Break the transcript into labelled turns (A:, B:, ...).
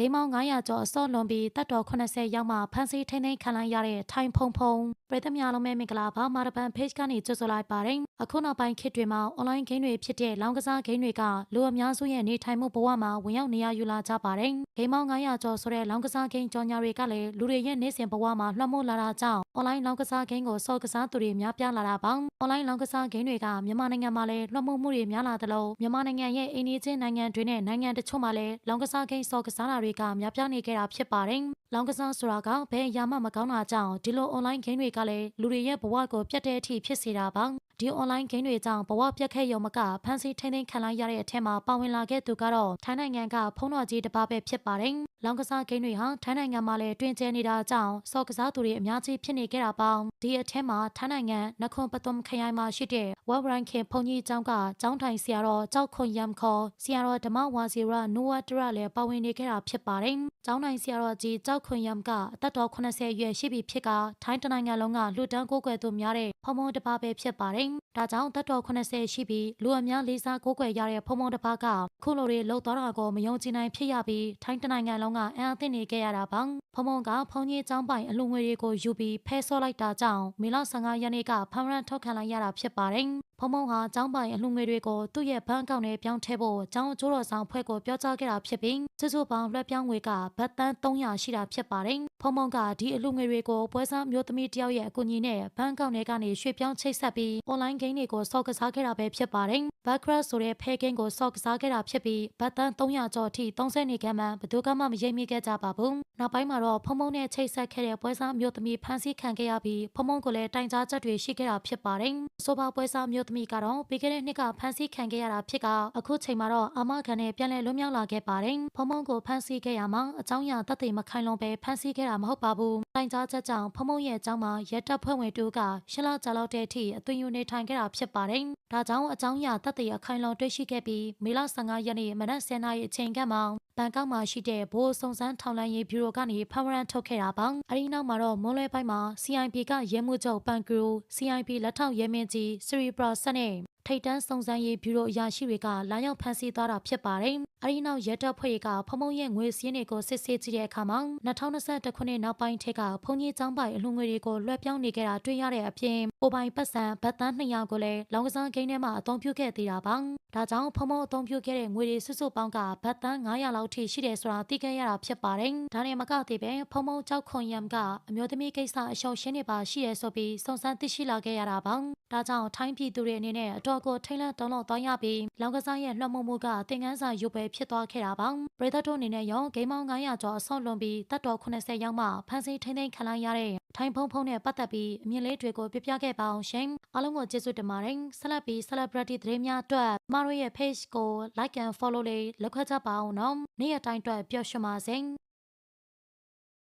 A: ဂိမ်းမောင်း900ကျော်အစော့လွန်ပြီးတပ်တော်80ရောက်မှဖမ်းဆီးထိန်းသိမ်းခံလိုက်ရတဲ့ထိုင်းဖုံဖုံပရိသတ်များလုံးပဲမင်္ဂလာပါမာရပန် page ကနေကြိုဆိုလိုက်ပါတယ်အခုနောက်ပိုင်းခေတ်တွေမှာ online game တွေဖြစ်တဲ့လောင်းကစား game တွေကလူအများစုရဲ့နေထိုင်မှုဘဝမှာဝင်ရောက်နေရယူလာကြပါတယ်ဂိမ်းမောင်း900ကျော်ဆိုတဲ့လောင်းကစား game ကြော်ညာတွေကလည်းလူတွေရဲ့နေစဉ်ဘဝမှာလွှမ်းမိုးလာတာကြောင့် online လောင်းကစား game ကိုစော်ကစားသူတွေများပြားလာတာပါ online လောင်းကစား game တွေကမြန်မာနိုင်ငံမှာလည်းလွှမ်းမိုးမှုတွေများလာသလိုမြန်မာနိုင်ငံရဲ့အိန္ဒိယချင်းနိုင်ငံတွေနဲ့နိုင်ငံတချို့မှာလည်းလောင်းကစား game စော်ကစားတာတွေကများပြားနေခဲ့တာဖြစ်ပါတယ်လောင်းကစားဆိုတာကဘယ်အရာမှမကောင်းတာကြောင့်ဒီလို online game တွေကလည်းလူတွေရဲ့ဘဝကိုပြတ်တဲ့အထိဖြစ်စေတာပါ ဒီ online game တွေကြောင့်ဘဝပြတ်ခဲ့ရုံမကဖန်ဆီးထိန်းသိမ်းခံလိုက်ရတဲ့အထက်မှာပါဝင်လာခဲ့သူကတော့ထိုင်းနိုင်ငံကဖုံးတော်ကြီးတစ်ပါးပဲဖြစ်ပါတယ်။လောင်းကစားဂိမ်းတွေဟာထိုင်းနိုင်ငံမှာလည်းတွင်ကျဲနေတာကြောင့်စော်ကစားသူတွေအများကြီးဖြစ်နေခဲ့တာပေါ့။ဒီအထက်မှာထိုင်းနိုင်ငံနခွန်ပသွမ်ခရိုင်မှာရှိတဲ့ဝက်ဘရန်ခင်ဖုန်ကြီးကျောင်းကကျောင်းထိုင်ဆရာတော်ကြောက်ခွန်ယမ်ခေါ်ဆရာတော်ဓမ္မဝါစီရနိုဝတရလည်းပါဝင်နေခဲ့တာဖြစ်ပါတယ်။ကျောင်းထိုင်ဆရာတော်ကြီးကြောက်ခွန်ယမ်ကအသက်တော်80ရွယ်ရှိပြီဖြစ်ကထိုင်းတနိုင်ငံလုံးကလူတန်းကိုးကွယ်သူများတဲ့ဖုံဖုံတစ်ပါးပဲဖြစ်ပါတယ်။ဒါကြောင့်သက်တော်80ရှိပြီးလူအများလေးစားကိုးကွယ်ရတဲ့ဖုံဖုံတစ်ပါးကခုလိုတွေလှုပ်သွားတာကိုမယုံကြည်နိုင်ဖြစ်ရပြီးထိုင်းတနိုင်ငံလုံးကအံ့အသင့်နေခဲ့ရတာပါဖုံဖုံကဖုန်ကြီးကျောင်းပိုင်အလူငွေတွေကိုယူပြီးဖဲဆော့လိုက်တာကြောင့်မေလ15ရက်နေ့ကဖမ်းရန်ထုတ်ခံလိုက်ရတာဖြစ်ပါတယ် ဖုံဖုံဟာကျောင်းပိုင်အလှငွေတွေကိုသူ့ရဲ့ဘဏ်အကောင့်ထဲပြောင်းထည့်ဖို့ကျောင်းအကျိုးတော်ဆောင်ဖွဲ့ကိုပြောကြားခဲ့တာဖြစ်ပြီးစုစုပေါင်းလွှဲပြောင်းငွေကဘတ်တန်း300ရှိတာဖြစ်ပါတယ်။ဖုံဖုံကဒီအလှငွေတွေကိုပွဲစားမျိုးသမီးတယောက်ရဲ့အကူအညီနဲ့ဘဏ်အကောင့်ထဲကနေရွှေ့ပြောင်းချိတ်ဆက်ပြီး online game တွေကိုစော့ကစားခဲ့တာပဲဖြစ်ပါတယ်။ Backcrash ဆိုတဲ့ဖဲကင်းကိုစော့ကစားခဲ့တာဖြစ်ပြီးဘတ်တန်း300ကျော်အထိ30နေခန့်မှဘယ်သူကမှမရိပ်မိခဲ့ကြပါဘူး။နောက်ပိုင်းမှာတော့ဖုံဖုံနဲ့ချိတ်ဆက်ခဲ့တဲ့ပွဲစားမျိုးသမီးဖမ်းဆီးခံခဲ့ရပြီးဖုံဖုံကိုလည်းတိုင်ကြားချက်တွေရှိခဲ့တာဖြစ်ပါတယ်။ဆိုပါပွဲစားမျိုးသမီးကတော့ပြီးခဲ့တဲ့နှစ်ကဖမ်းဆီးခံခဲ့ရတာဖြစ်ကအခုချိန်မှာတော့အာမခံနဲ့ပြန်လည်လွတ်မြောက်လာခဲ့ပါတယ်။ဖုံဖုံကိုဖမ်းဆီးခဲ့ရမှာအကြောင်းအရာသက်သေမခိုင်လုံပဲဖမ်းဆီးခဲ့တာမဟုတ်ပါဘူး။တိုင်ကြားချက်ကြောင့်ဖုံဖုံရဲ့အကြောင်းမှာရဲတပ်ဖွဲ့ဝင်တူကရှင်းလကြာလောက်တဲ့အထိအသွင်ယူနေထိုင်ခဲ့တာဖြစ်ပါတယ်။ဒါကြောင့်အကြောင်းအရာသက်သေအခိုင်လုံတွေ့ရှိခဲ့ပြီးမေလ15ရက်နေ့မနက်10:00နာရီအချိန်ကမှ ဘန်ကောက်မှာရှိတဲ့ဘိုးစုံစမ်းထောင်လိုင်းရေးဘျူရိုကနေဖမ်းရန်ထုတ်ခဲ့တာပါ။အဲဒီနောက်မှာတော့မွန်လွဲပိုင်းမှာ CIP ကရဲမှုချုပ်ပန်ကရူ CIP လက်ထောက်ရဲမင်းကြီးစရီပရာဆက်နဲ့ ထိတ်တန်းစုံစမ်းရေးဘျူရိုအရာရှိတွေကလာရောက်ဖမ်းဆီးသွားတာဖြစ်ပါတယ်။အဲဒီနောက်ရဲတပ်ဖွဲ့ကဖုံဖုံရဲ့ငွေစည်းတွေကိုစစ်ဆေးကြည့်တဲ့အခါမှာ2021ခုနှစ်နောက်ပိုင်းထက်ကဖုန်ကြီးကျောင်းပိုင်အလှငွေတွေကိုလွှဲပြောင်းနေခဲ့တာတွေ့ရတဲ့အပြင်ပိုပိုင်ပတ်စံဗတ်တန်း200ကိုလည်းလောင်ကစားဂိမ်းထဲမှာအသုံးပြုခဲ့သေးတာပါ။ဒါကြောင့်ဖုံဖုံအသုံးပြုခဲ့တဲ့ငွေတွေစုစုပေါင်းကဗတ်တန်း900လောက်ထိရှိတယ်ဆိုတာသိခဲ့ရတာဖြစ်ပါတယ်။ဒါနဲ့မကသေးပဲဖုံဖုံကြောက်ခွန်ယမ်ကအမျိုးသမီးကိစ္စအရှုံရှင်းနေပါရှိရဲဆိုပြီးစုံစမ်းသိရှိလာခဲ့ရတာပါ။ဒါကြောင့်ထိုင်းပြည်သူတွေအနေနဲ့အတော်ကိုထိတ်လန့်တုံ့လောက်သွားရပြီးလောင်ကစားရဲ့လွှမ်းမိုးမှုကသင်ခန်းစာရုပ်ပဲဖြစ်သွားခဲ့တာပါပရိသတ်တို့အနေနဲ့ရောဂိမ်းမောင်း900ကျော်အဆောက်လွန်ပြီးတပ်တော်80ရောက်မှဖမ်းဆီးထိန်းသိမ်းခံလိုက်ရတဲ့ထိုင်းဖုံဖုံနဲ့ပတ်သက်ပြီးအမြင်လေးတွေကိုပြပြခဲ့ပါအောင်ရှင်အားလုံးကိုကျေးဇူးတင်ပါတယ်ဆက်လက်ပြီး celebrity သတင်းများအတွက်မတို့ရဲ့ page ကို like and follow လေးလုပ်ခဲ့ကြပါအောင်နော်နေ့ရက်တိုင်းအတွက်ပျော်ရွှင်ပါစေ